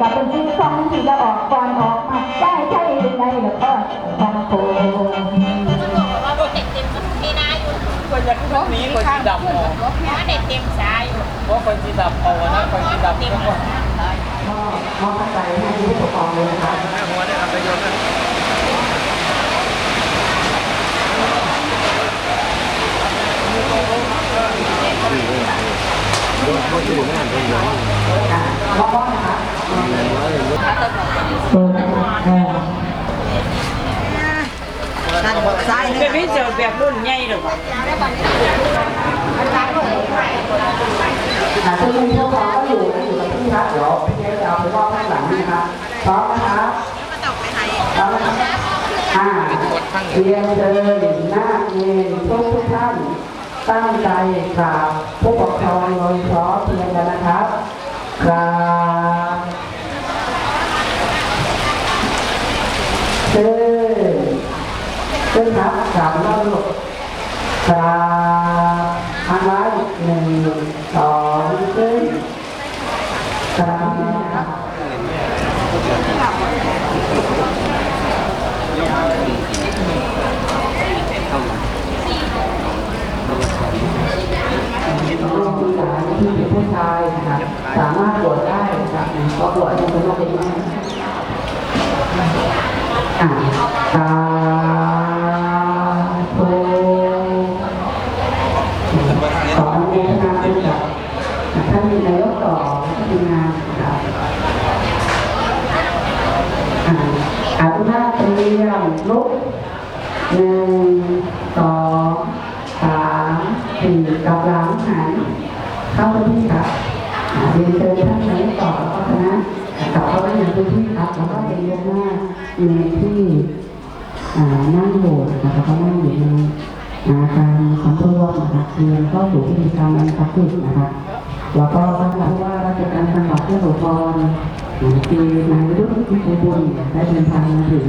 กับเป็นที่ของที่จะออกก่อนออกมาได้ใช่หรือไงล่ะก็ต้องโกเด็กเต็มมีนาอยู่คนอยากทุกนี้คนสีดำออกเพราเด็กเต็มสายอยู่เพราะคนสีดำออกนะคนสีดำก็ว่ามอบมอบปัจจัยให้ผู้ปกครองเลยนะคะหัวได้อัตยศนะมอบมอบนะคะเออ ซ้ายเป็นวิเศษแบบรุ่นใหญ่หรือเปล่าอ่าซึ่งผู้ปกครองก็อยู่อยู่กับที่ครับเดี๋ยวพี่เจ๊จะเอาไปมอบข้หลังนะครับพร้อมนะครับพร้อมนะครับอ่าเรียนเชิญหน้าเรียนทุกท่าน ตั้งใจกราบผู้ปกครองโดยเฉพาะเพียงกันนะครับกราบเชิญเชิญครับกราบนอกลูกครับอันไว้หนึ่งสองขึ้นครับลูกผู้ชายที่เป็นผู้ชายนะครับสามารถบวชได้นะครับก็บวชให้เป็นลูกเป็นแม่อ่าสาธุ ขออนุโมทนาบุญกับท่านนายกต่อทีมงานนะครับอ่าอาทุกท่านเตรียม ลุกหนึ่งสองสามสี่กับหลังหันเข้าพื้นที่ครับอ่าเรียนเชิญท่านนายกต่อแล้วก็คณะกลับเข้าไปในพื้นที่ครับแล้วก็เป็นยกหน้าอยู่ในที่ นั่งโบสถ์นะครับแล้วก็นั่งอยู่ในอาการของผู้ร่วมนะคะเรียนเข้าสู่พิธีกรรมอันศักดิ์สิทธิ์นะคะแล้วก็ท่านผู้ว่าราชการจังหวัดเพื่อสุพรรณคือนายรุธวิชัยบุญได้เดินทางมาถึง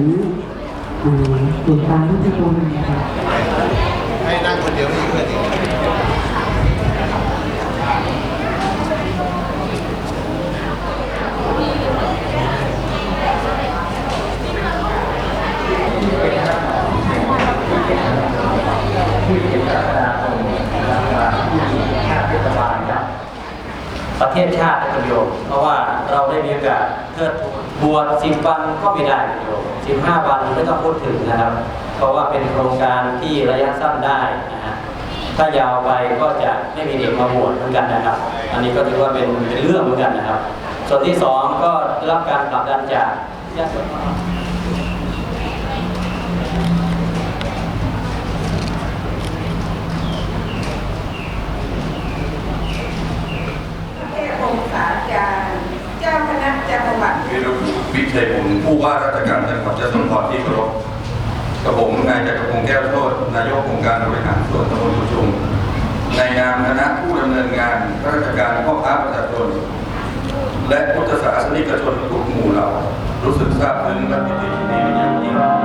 อ่าศูนย์การวิบุญนะคะ ให้นั่งคนเดียวไม่มีเพื่อนอีก ประเทศชาติประโยชน์เพราะว่าเราได้มีโอกาสเทิดบวชสิบวันก็ไม่ได้ประโยชน์สิบห้าวันไม่ต้องพูดถึงนะครับ เพราะว่าเป็นโครงการที่ระยะสั้นได้นะฮะถ้ายาวไปก็จะไม่มีเด็กมาบวชเหมือนกันนะครับ อันนี้ก็ถือว่าเป็นเป็นเรื่องเหมือนกันนะครับ ส่วนที่สองก็ได้รับการผลักดันจากญาติ วิชัยบุญผู้ว่าราชการจังหวัดจะสมพรที่เคารพกับผมนายจักรพงศ์แก้วโทษนายกองค์การบริหารส่วนตำบลประชุมในนามคณะผู้ดำเนินงานราชการพ่อค้าประชาชนและพุทธศาสนิกชนทุกหมู่เหล่ารู้สึกซาบซึ้งและปิติยินดีเป็นอย่างยิ่ง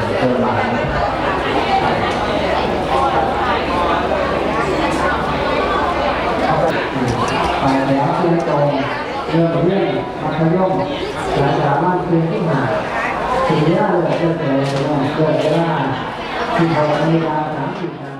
แล้วคือตรงเรื่อเรื่อมัธยมหลังจากมันคือที่หม่งที่น่เลือกเลือกเลยเกเวลาที่เขามีเาสามสิบนาที